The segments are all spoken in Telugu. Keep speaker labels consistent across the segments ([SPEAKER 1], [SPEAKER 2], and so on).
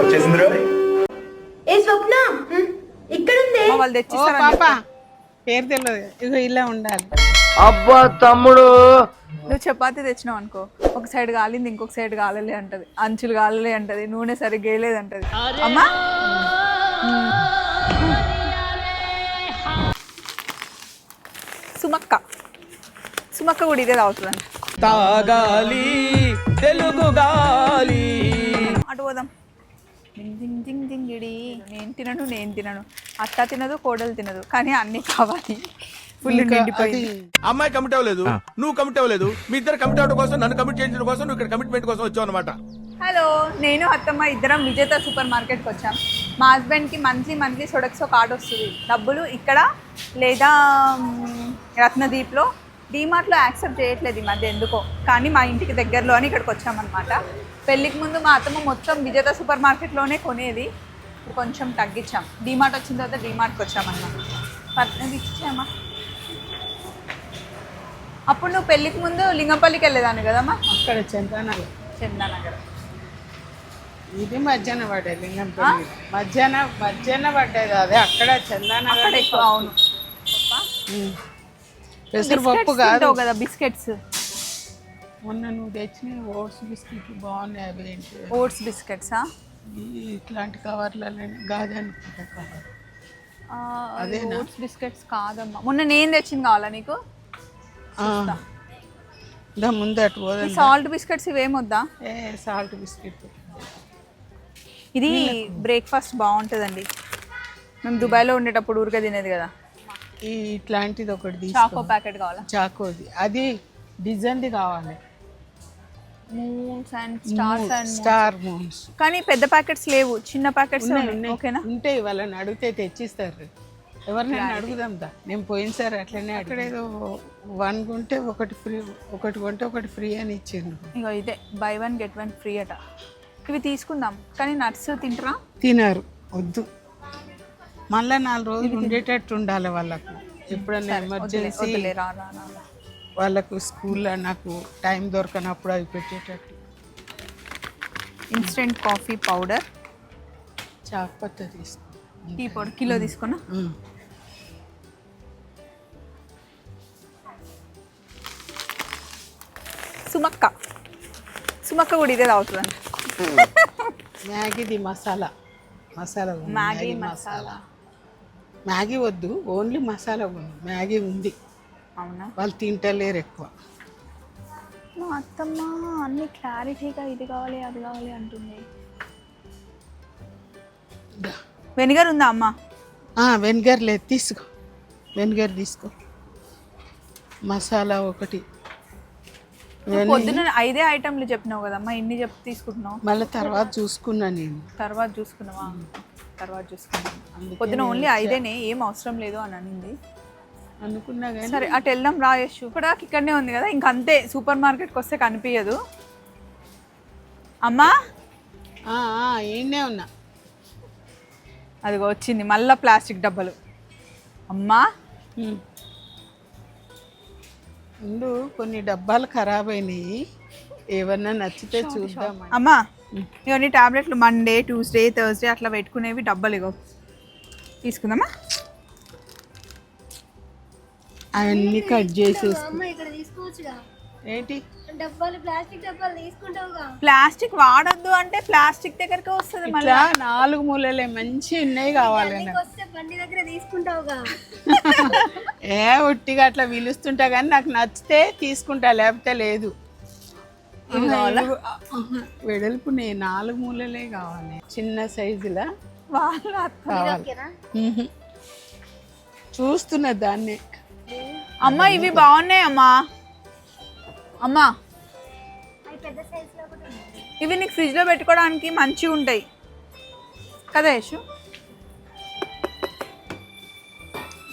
[SPEAKER 1] వచ్చేసింది
[SPEAKER 2] ఏ స్వప్న?
[SPEAKER 3] వాళ్ళు
[SPEAKER 4] పాప. పేరు తెలియదు. ఇగో ఇలా ఉండాలి.
[SPEAKER 5] అబ్బా తమ్ముడు.
[SPEAKER 3] నువ్వు చపాతీ తెచ్చినావు అనుకో. ఒక సైడ్ కాలింది ఇంకొక సైడ్ కాలలే అంటది. అంచులు కాలలే అంటది. నూనె సరిగ్గా వేయలేదు అంటది అమ్మా. సుమక్క. సుమక్క కూడా ఇదే తాగుతుందంట.
[SPEAKER 5] తాగాలి తెలుగు గాలి.
[SPEAKER 3] అటు పోదాం. దింగ్ దింగ్ దింగిడి నేను తినను నేను తినను. అత్త తినదు కోడలు తినదు కానీ అన్నీ కావాలి. ఫుల్ నిండిపోయింది.
[SPEAKER 6] అమ్మాయి కమిట్ అవ్వలేదు నువ్వు కమిట్ అవ్వలేదు మీ ఇద్దరు కమిట్ అవ్వడం కోసం నన్ను కమిట్ చేయించడం కోసం నువ్వు ఇక్కడ కమిట్మెంట్ కోసం వచ్చావు అనమాట
[SPEAKER 3] హలో నేను అత్తమ్మ ఇద్దరం విజేత సూపర్ మార్కెట్కి వచ్చాం. మా హస్బెండ్కి మంత్లీ మంత్లీ సొడక్సో కార్డ్ వస్తుంది. డబ్బులు ఇక్కడ లేదా రత్నదీప్లో డీమార్ట్లో యాక్సెప్ట్ చేయట్లేదు ఈ మధ్య ఎందుకో. కానీ మా ఇంటికి దగ్గరలో అని ఇక్కడికి వచ్చామన్నమాట. పెళ్ళికి ముందు మా అత్తమ్మ మొత్తం విజేత సూపర్ మార్కెట్లోనే కొనేది. ఇప్పుడు కొంచెం తగ్గించాం. డీమార్ట్ వచ్చిన తర్వాత డీమార్ట్కి వచ్చామన్నమాట. ఇచ్చామా అప్పుడు నువ్వు పెళ్ళికి ముందు లింగంపల్లికి వెళ్ళేదాన్ని కదమ్మా?
[SPEAKER 4] అక్కడ చందనగర్.
[SPEAKER 3] చందానగర్.
[SPEAKER 4] ఇది మధ్యాహ్నం పడ్డది లింగంపల్లి. మధ్యాహ్నం మధ్యాహ్నం పడ్డది అదే అక్కడ చందనగర్
[SPEAKER 3] ఎక్కువ అవును.
[SPEAKER 4] పెసరపప్పు కాదు.
[SPEAKER 3] కదా బిస్కెట్స్
[SPEAKER 4] మొన్న నువ్వు తెచ్చిన ఓట్స్ బిస్కెట్లు బాగున్నాయి అవి ఏంటి?
[SPEAKER 3] ఓట్స్ బిస్కెట్సా?
[SPEAKER 4] ఇట్లాంటి కవర్లలో గాజు అనుకుంటా. కవర్ అదేనా?
[SPEAKER 3] ఓట్స్ బిస్కెట్స్ కాదమ్మా. మొన్న నేను తెచ్చింది కావాలా నీకు?
[SPEAKER 4] దా ముందు అటు
[SPEAKER 3] ఈ
[SPEAKER 4] పోదండి
[SPEAKER 3] సాల్ట్ బిస్కెట్స్ ఇవేమొద్దా
[SPEAKER 4] ఏ సాల్ట్ బిస్కెట్.
[SPEAKER 3] ఇది బ్రేక్ఫాస్ట్ బాగుంటుందండి. మేము దుబాయ్లో ఉండేటప్పుడు ఊరికే తినేది కదా.
[SPEAKER 4] ఈ ఇట్లాంటిది ఒకటి
[SPEAKER 3] చాకో ప్యాకెట్ కావాలా?
[SPEAKER 4] చాకోది అది డిజైన్ది కావాలి.
[SPEAKER 3] Moons and stars and
[SPEAKER 4] star moons
[SPEAKER 3] కానీ పెద్ద ప్యాకెట్స్ లేవు చిన్న ప్యాకెట్స్. ఓకేనా?
[SPEAKER 4] ఉంటాయి వాళ్ళని అడిగితే తెచ్చిస్తారు. ఎవరినైనా అడుగుదాం దా. నేను పోయినసారి అట్లనే అక్కడ ఏదో వన్ కొంటే ఒకటి ఫ్రీ ఒకటి కొంటే ఒకటి ఫ్రీ అని ఇచ్చిండ్రు.
[SPEAKER 3] ఇగో ఇదే buy one get one free అట. ఇవి తీసుకుందాం. కానీ నట్స్ తింటరా?
[SPEAKER 4] తినారు వద్దు. మళ్ళీ నాలుగు రోజులు ఉండేటట్టు ఉండాలి వాళ్ళకు. ఎప్పుడన్నా
[SPEAKER 3] వదిలే
[SPEAKER 4] ఎమర్జెన్సీ. వాళ్ళకు స్కూల్లో నాకు టైం దొరకనప్పుడు అవి పెట్టేటట్టు.
[SPEAKER 3] Instant coffee powder.
[SPEAKER 4] చాకపోతే తీసుకో.
[SPEAKER 3] టీ పౌడర్ కిలో తీసుకున్నా. సుమక్క. సుమక్క కూడా ఇదే తాగుతుందండి
[SPEAKER 4] మ్యాగీది మసాలా. మసాలా
[SPEAKER 3] మ్యాగీ మసాలా.
[SPEAKER 4] మ్యాగీ వద్దు ఓన్లీ మసాలా ఉంది మ్యాగీ ఉంది.
[SPEAKER 3] అవునా?
[SPEAKER 4] వాళ్ళు తింటలేరు ఎక్కువ.
[SPEAKER 3] మా అత్తమ్మ అన్ని క్లారిటీగా ఇది కావాలి అది కావాలి అంటుంది. వెనిగర్ ఉందా అమ్మ?
[SPEAKER 4] వెనిగర్ లేదు తీసుకో. వెనిగర్ తీసుకో. మసాలా ఒకటి.
[SPEAKER 3] పొద్దున ఐదే ఐటమ్లు చెప్పినావు కదమ్మా ఇన్ని చెప్పి తీసుకుంటున్నావు.
[SPEAKER 4] మళ్ళీ తర్వాత చూసుకున్నా నేను.
[SPEAKER 3] తర్వాత చూసుకున్నావా? తర్వాత చూసుకున్నాం. పొద్దున ఓన్లీ ఐదేనే ఏం అవసరం లేదు అని అనింది.
[SPEAKER 4] అనుకున్నా కానీ
[SPEAKER 3] సరే అటు వెళ్దాం రాయొచ్చు కూడా ఇక్కడనే ఉంది కదా ఇంకంతే సూపర్ మార్కెట్కి వస్తే కనిపించదు అమ్మా?
[SPEAKER 4] ఈయనే ఉన్నా.
[SPEAKER 3] అదిగో వచ్చింది మళ్ళా ప్లాస్టిక్ డబ్బాలు. అమ్మా.
[SPEAKER 4] ముందు కొన్ని డబ్బాలు ఖరాబ్ అయినాయి. ఏమన్నా నచ్చితే చూద్దాం
[SPEAKER 3] అమ్మా ఇవన్నీ టాబ్లెట్లు మండే ట్యూస్డే థర్స్డే అట్లా పెట్టుకునేవి డబ్బాలు ఇగో. తీసుకుందామా?
[SPEAKER 4] అవన్నీ కట్ చేసేసి
[SPEAKER 2] అమ్మ ఇక్కడ తీసుకోవచ్చుగా.
[SPEAKER 4] ఏంటి?
[SPEAKER 2] డబ్బాలు ప్లాస్టిక్ డబ్బాలు తీసుకుంటావుగా.
[SPEAKER 3] ప్లాస్టిక్ వాడొద్దు అంటే ప్లాస్టిక్ దగ్గరికి వస్తుంది మళ్ళీ.
[SPEAKER 4] ఇట్లా నాలుగు మూలలే మంచి ఉన్నాయి కావాలి నాకు.
[SPEAKER 2] వస్తే బండి దగ్గర తీసుకుంటావుగా.
[SPEAKER 4] ఏ ఒట్టిగా అట్లా పిలుస్తుంటా కానీ నాకు నచ్చితే తీసుకుంటా లేకపోతే లేదు. వెడల్పు నే నాలుగు మూలలే కావాలి. చిన్న సైజులా?
[SPEAKER 3] వాళ్ళ.
[SPEAKER 4] కావాలి. చూస్తున్నా దాన్ని.
[SPEAKER 3] అమ్మా ఇవి బాగున్నాయి అమ్మా. అమ్మా. ఇవి నీకు ఫ్రిడ్జ్లో పెట్టుకోవడానికి మంచిగా ఉంటాయి కదా యశు?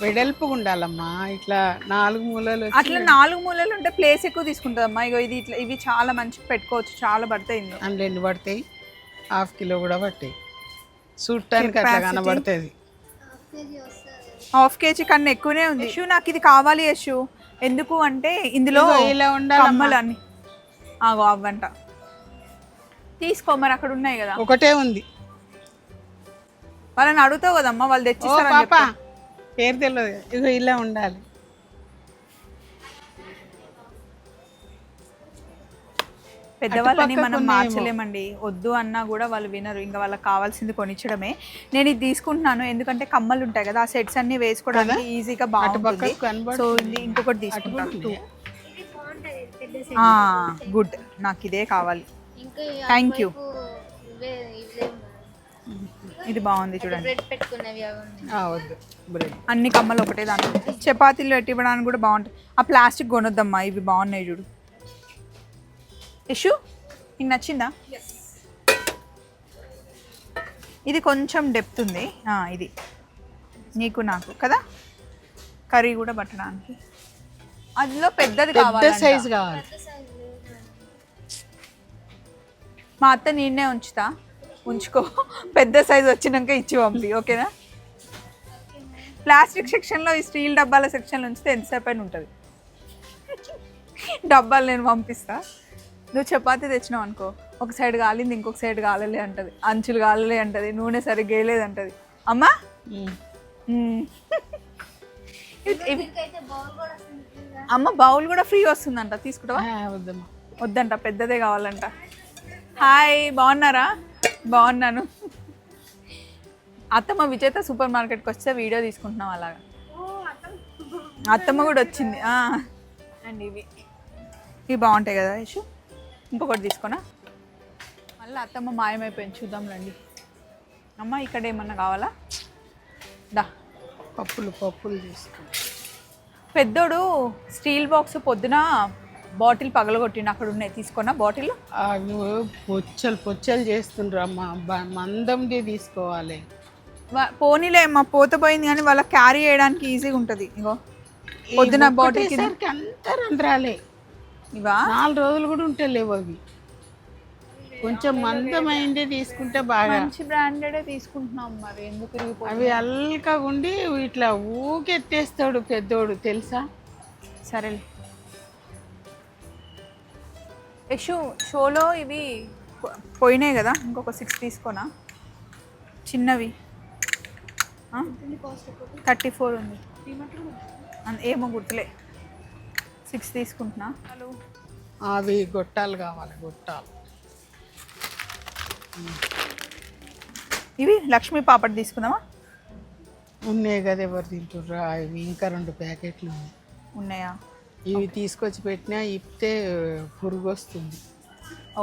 [SPEAKER 4] వెడల్పుగా ఉండాలమ్మా ఇట్లా నాలుగు మూలలు
[SPEAKER 3] అట్లా నాలుగు మూలలు ఉంటే ప్లేస్ ఎక్కువ తీసుకుంటుంది అమ్మా ఇగో ఇది ఇట్లా ఇవి చాలా మంచిగా పెట్టుకోవచ్చు. చాలా పడతాయి ఇందులో.
[SPEAKER 4] అందులో ఎన్ని పడతాయి? హాఫ్ కిలో కూడా పట్టాయి చూడటానికి అట్లా
[SPEAKER 3] Capacity.
[SPEAKER 4] కనబడుతుంది.
[SPEAKER 3] హాఫ్ కేజీ కన్నా ఎక్కువనే ఉంది. యశు నాకు ఇది కావాలి యశు. ఎందుకు అంటే ఇందులో
[SPEAKER 4] ఇలా ఉండాలమ్మా.
[SPEAKER 3] కమ్మలు అన్ని ఆగో అవ్వంట. తీసుకో మరి అక్కడ ఉన్నాయి కదా.
[SPEAKER 4] ఒకటే ఉంది.
[SPEAKER 3] వాళ్ళని అడుగుతావు కదమ్మా వాళ్ళు
[SPEAKER 4] ఓ
[SPEAKER 3] తెచ్చిస్తారని
[SPEAKER 4] పాప.
[SPEAKER 3] చెప్తా.
[SPEAKER 4] పేరు తెలియదు ఇగో ఇలా ఉండాలి.
[SPEAKER 3] పెద్దవాళ్ళని మనం. మార్చలేమండి. వద్దు అన్నా కూడా వాళ్ళు వినరు. ఇంకా వాళ్ళకి కావాల్సింది కొనిచ్చడమే. నేను ఇది తీసుకుంటున్నాను. ఎందుకంటే కమ్మలు ఉంటాయి కదా ఆ సెట్స్ అన్ని వేసుకోవడానికి ఈజీగా బాగుంటుంది. సో ఇది ఇంకొకటి తీసుకుంటాను
[SPEAKER 4] అటుపక్క
[SPEAKER 2] ఇది బాగుంటది పెద్ద సైజ్
[SPEAKER 3] గుడ్. నాకు ఇదే కావాలి.
[SPEAKER 2] ఇవే ఇవే
[SPEAKER 3] ఇది బాగుంది చూడండి.
[SPEAKER 4] వద్దు. బ్రెడ్
[SPEAKER 3] అన్ని కమ్మలు ఒకటే దాంట్లో. చపాతీలు పెట్టి ఇవ్వడానికి కూడా బాగుంటుంది ఆ ప్లాస్టిక్ కొనొద్దమ్మా ఇవి బాగున్నాయి చూడు. ఇషు నీకు నచ్చిందా? ఇది కొంచెం డెప్త్ ఉంది. ఆ, ఇది. నీకు నాకు కదా? కర్రీ కూడా పట్టడానికి. అందులో పెద్దది
[SPEAKER 4] పెద్ద
[SPEAKER 3] కావాలి.
[SPEAKER 4] సైజు కావాలి
[SPEAKER 3] మా అత్త నేనే ఉంచుతా. ఉంచుకో. పెద్ద సైజ్ వచ్చినాక ఇచ్చి పంపి ఓకేనా? ప్లాస్టిక్ సెక్షన్లో ఈ స్టీల్ డబ్బాల సెక్షన్లో ఉంచితే ఎంతసేపు అయినా ఉంటుంది. డబ్బాలు నేను పంపిస్తా. నువ్వు చపాతీ తెచ్చినావు అనుకో ఒక సైడ్ కాలింది ఇంకొక సైడ్ కాలలే అంటది. అంచులు కాలలే అంటది నూనె సరిగ్గా వేయలేదు అంటది. అమ్మా. అమ్మ బౌల్ కూడా ఫ్రీ వస్తుందంట తీసుకుంటావా?
[SPEAKER 4] వద్దమ్మా.
[SPEAKER 3] వద్దంట పెద్దదే కావాలంట. హాయ్ బాగున్నారా? బాగున్నాను. అత్తమ్మ విజేత సూపర్ మార్కెట్కి వస్తే వీడియో తీసుకుంటున్నాం అలాగా. అత్తమ్మ. కూడా వచ్చింది. ఆ. అండ్ ఇవి. ఇవి బాగుంటాయి కదా యశు? ఇంకొకటి తీసుకోనా మళ్ళీ అత్తమ్మ మాయమైపోయింది. చూద్దాం రండి. అమ్మ ఇక్కడ ఏమన్నా కావాలా? దా.
[SPEAKER 4] పప్పులు పప్పులు తీసుకో
[SPEAKER 3] పెద్దోడు స్టీల్ బాక్స్ పొద్దున బాటిల్ పగలగొట్టిండు అక్కడ ఉన్నాయి తీసుకున్నా బాటిల్?
[SPEAKER 4] అవి పొచ్చలు పొచ్చలు చేస్తుండ్రు అమ్మ బ- మందంది తీసుకోవాలి.
[SPEAKER 3] పోనీలే మా పోత పోయింది కానీ వాళ్ళకి క్యారీ చేయడానికి ఈజీగా ఉంటుంది ఇగో. పొద్దున బాటిల్ కింద
[SPEAKER 4] అంతా రంధ్రాలే.
[SPEAKER 3] ఇవా?
[SPEAKER 4] నాలుగు రోజులు కూడా ఉంటలేవు అవి. కొంచెం మందమైందే తీసుకుంటే బాగా.
[SPEAKER 3] మంచి బ్రాండెడే తీసుకుంటున్నాం మరి ఎందుకు
[SPEAKER 4] అవి అల్కగా ఉండి ఇట్లా ఊకెత్తేస్తాడు పెద్దోడు తెలుసా?
[SPEAKER 3] సరేలే. యశు షోలో ఇవి పోయినాయి కదా ఇంకొక సిక్స్ తీసుకోనా? చిన్నవి. థర్టీ ఫోర్ ఉంది. అన్- ఏమో గుర్తులే. సిక్స్ తీసుకుంటున్నా. హలో.
[SPEAKER 4] అవి గొట్టాలు కావాలి గొట్టాలు.
[SPEAKER 3] ఇవి లక్ష్మీ పాపడ్ తీసుకుందామా?
[SPEAKER 4] ఉన్నాయి కదా ఎవరు తింటుర్రా? ఇవి ఇంకా రెండు ప్యాకెట్లు ఉన్నాయి.
[SPEAKER 3] ఉన్నాయా?
[SPEAKER 4] ఇవి తీసుకొచ్చి పెట్టినా ఇప్పితే పురుగు వస్తుంది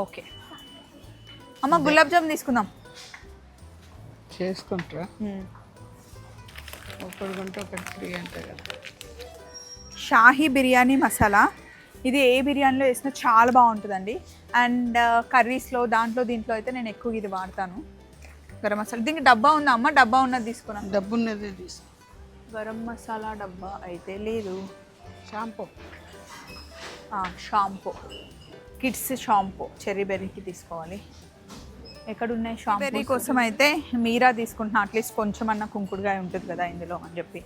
[SPEAKER 3] ఓకే. అమ్మ గులాబ్ జామ్ తీసుకుందాం.
[SPEAKER 4] చేసుకుంటారా. ఒకటి కొంటే ఒకటి ఫ్రీ అంట కదా.
[SPEAKER 3] షాహీ బిర్యానీ మసాలా. ఇది ఏ బిర్యానీలో వేసినా చాలా బాగుంటుందండి. అండ్ కర్రీస్లో దాంట్లో దీంట్లో అయితే నేను ఎక్కువ ఇది వాడతాను. గరం మసాలా. దీనికి డబ్బా ఉందా అమ్మ? డబ్బా ఉన్నది తీసుకున్నాను.
[SPEAKER 4] డబ్బు ఉన్నదే తీసుకో
[SPEAKER 3] గరం మసాలా డబ్బా అయితే లేదు.
[SPEAKER 4] Shampoo
[SPEAKER 3] shampoo kids shampoo cherry బెర్రీకి తీసుకోవాలి. ఎక్కడున్నాయి షాంపూ బెర్రీ కోసం అయితే మీరా తీసుకుంటున్నా అట్లీస్ట్ కొంచెం అన్న కుంకుడుగా ఉంటుంది కదా ఇందులో అని చెప్పి.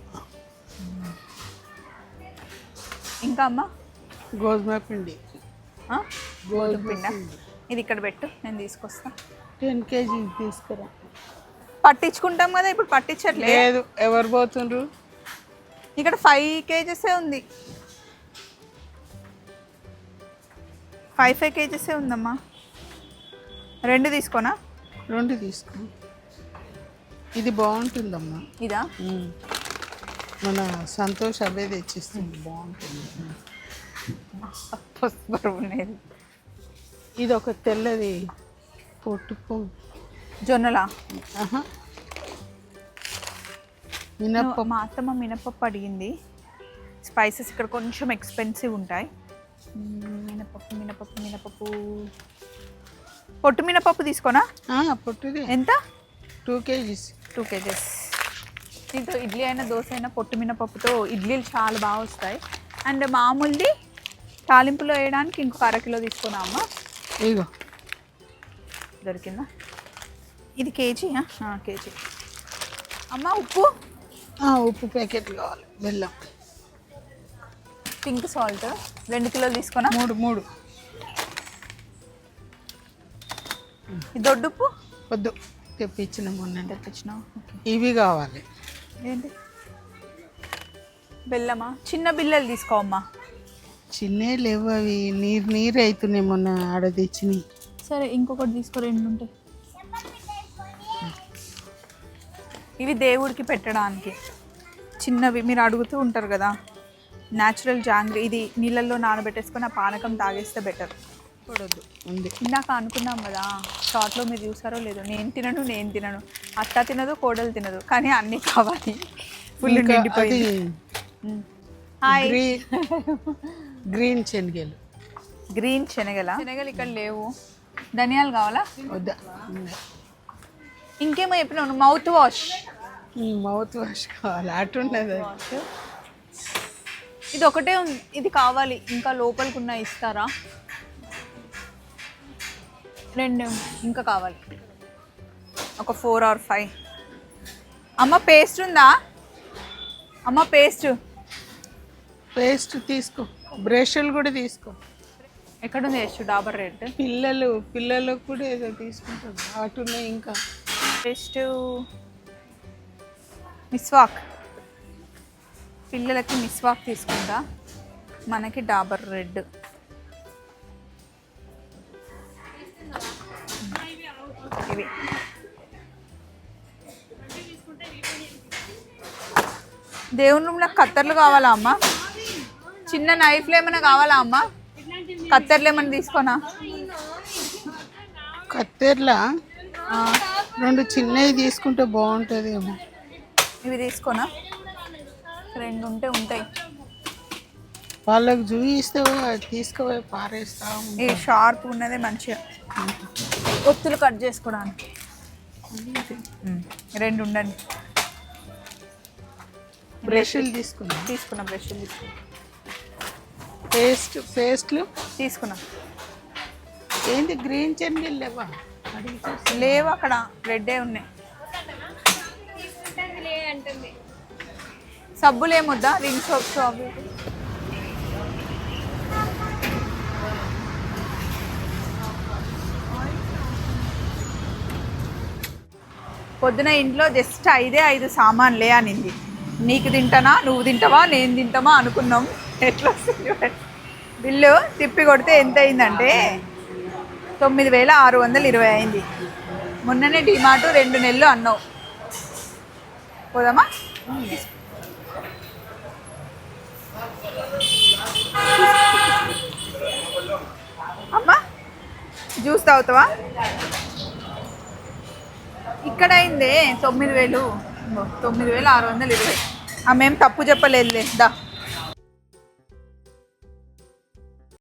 [SPEAKER 3] ఇంకా అమ్మ?
[SPEAKER 4] గోధుమ పిండి.
[SPEAKER 3] ఆ? గోధుమ పిండ? ఇది ఇక్కడ పెట్టు నేను తీసుకొస్తా.
[SPEAKER 4] టెన్ కేజీ తీసుకురా.
[SPEAKER 3] పట్టించుకుంటాం కదా ఇప్పుడు పట్టించట్లే.
[SPEAKER 4] లేదు ఎవరు పోతుండ్రు?
[SPEAKER 3] ఇక్కడ ఫైవ్ కేజెసే ఉంది. ఫైవ్ ఫైవ్ కేజెసే ఉందమ్మా. రెండు తీసుకోనా?
[SPEAKER 4] రెండు తీసుకో. ఇది బాగుంటుందమ్మా.
[SPEAKER 3] ఇదా.
[SPEAKER 4] మన సంతోష్ అవే తెచ్చిస్తుంది. బాగుంటుంది.
[SPEAKER 3] ఉండేది
[SPEAKER 4] ఇది ఒక తెల్లది పొట్టుకు
[SPEAKER 3] జొన్నలా?
[SPEAKER 4] మినప్ప
[SPEAKER 3] మా అత్తమ్మ మినపప్పు అడిగింది. స్పైసెస్ ఇక్కడ కొంచెం ఎక్స్పెన్సివ్ ఉంటాయి. మినపప్పు మినపప్పు మినపప్పు పొట్టు మినపప్పు తీసుకోనా?
[SPEAKER 4] పొట్టుదే.
[SPEAKER 3] ఎంత?
[SPEAKER 4] Two KGs.
[SPEAKER 3] Two KGs. దీంతో ఇడ్లీ అయినా దోశ అయినా పొట్టు మినపప్పుతో ఇడ్లీలు చాలా బాగా వస్తాయి. అండ్ మామూలుది తాలింపులో వేయడానికి ఇంకొక అరకిలో తీసుకున్నా అమ్మ.
[SPEAKER 4] ఇగో.
[SPEAKER 3] దొరికిందా? ఇది కేజీ కేజీ. అమ్మ ఉప్పు?
[SPEAKER 4] ఉప్పు ప్యాకెట్లు కావాలి. బెల్లం.
[SPEAKER 3] పింక్ సాల్ట్ రెండు కిలోలు తీసుకున్నా?
[SPEAKER 4] మూడు మూడు.
[SPEAKER 3] దొడ్డుప్పు?
[SPEAKER 4] వద్దు. తెప్పించిన మొన్న
[SPEAKER 3] తెప్పించినావు ఓకే.
[SPEAKER 4] ఇవి కావాలి.
[SPEAKER 3] ఏంటి? బెల్లమా? చిన్న బిల్లలు తీసుకోమ్మా
[SPEAKER 4] చిన్నే లేవు అవి. నీరు నీరు అవుతున్నాయి మొన్న ఆడ తెచ్చినాయి.
[SPEAKER 3] సరే ఇంకొకటి తీసుకో రెండు ఉంటాయి ఇవి దేవుడికి పెట్టడానికి. చిన్నవి మీరు అడుగుతూ ఉంటారు కదా న్యాచురల్ జాంగ్రీ ఇది నీళ్ళల్లో నానబెట్టేసుకొని ఆ పానకం తాగేస్తే బెటర్
[SPEAKER 4] చూడొద్దు ఉంది.
[SPEAKER 3] ఇందాక అనుకున్నాం కదా షార్ట్లో మీరు చూసారో లేదో నేను తినను నేను తినను. అత్త తినదు కోడలు తినదు కానీ అన్నీ కావాలి. ఫుల్ నిండిపోయింది. హాయ్
[SPEAKER 4] గ్రీన్ శనగలు.
[SPEAKER 3] గ్రీన్ శనగల? శనగలు ఇక్కడ లేవు. ధనియాలు కావాలా?
[SPEAKER 4] వద్దా.
[SPEAKER 3] ఇంకేమో చెప్పినావు మౌత్ వాష్
[SPEAKER 4] మౌత్ వాష్ కావాలి. అది.
[SPEAKER 3] ఇది ఒకటే ఉంది ఇది కావాలి. ఇంకా లోపలికి ఉన్న ఇస్తారా? రెండు ఇంకా కావాలి. ఒక ఫోర్ ఆర్ ఫైవ్ అమ్మ పేస్ట్ ఉందా? అమ్మ పేస్ట్
[SPEAKER 4] పేస్ట్ తీసుకో. బ్రష్లు కూడా తీసుకో.
[SPEAKER 3] ఎక్కడుంది యశ్ డాబర్ రెడ్
[SPEAKER 4] పిల్లలు పిల్లలకు కూడా ఏదో తీసుకుంటారు. అటున్నాయి ఇంకా.
[SPEAKER 3] పేస్ట్ మిస్వాక్ పిల్లలకి మిస్వాక్ తీసుకుంటా. మనకి డాబర్ రెడ్. ఇవి. దేవుని రూమ్లో కత్తర్లు కావాలా అమ్మా? చిన్న నైఫ్లు ఏమైనా కావాలా అమ్మా? కత్తెర్లు ఏమైనా తీసుకోనా?
[SPEAKER 4] కత్తెర్లా? రెండు చిన్నవి తీసుకుంటే బాగుంటుంది ఏమో
[SPEAKER 3] ఇవి తీసుకోనా? రెండు ఉంటే ఉంటాయి.
[SPEAKER 4] వాళ్ళకి చూపిస్తే తీసుకుపోయి పారేస్తా.
[SPEAKER 3] ఈ షార్ప్ ఉన్నదే మంచిగా. ఒత్తులు కట్ చేసుకోవడానికి. రెండు ఉండండి.
[SPEAKER 4] బ్రష్లు తీసుకున్నా.
[SPEAKER 3] తీసుకున్నా బ్రష్ తీసుకున్నా.
[SPEAKER 4] పేస్ట్ పేస్ట్లు?
[SPEAKER 3] తీసుకున్నా.
[SPEAKER 4] ఏంటి గ్రీన్ శనగలు లేవా.
[SPEAKER 3] లేవు అక్కడ రెడ్డే ఉన్నాయి. సబ్బులు ఏమొద్దా రింగ్ సోప్స్ అవి పొద్దున ఇంట్లో జస్ట్ ఐదే ఐదు సామాన్లే అనింది. నీకు తింటానా? నువ్వు తింటావా? నేను తింటామా? అనుకున్నాం. ఎట్లా వస్తుంది బిల్లు తిప్పి కొడితే ఎంత అయిందంటే తొమ్మిది వేల ఆరు వందల ఇరవై అయింది మొన్ననే డిమార్ట్ రెండు నెలలు అన్నావు. పోదామా? అమ్మా జ్యూస్ తాగుతావా? ఇక్కడ అయిందే తొమ్మిది వేలు. తొమ్మిది వేల ఆరు వందలు ఇరవై. ఆమె తప్పు చెప్పలేదులే. దా.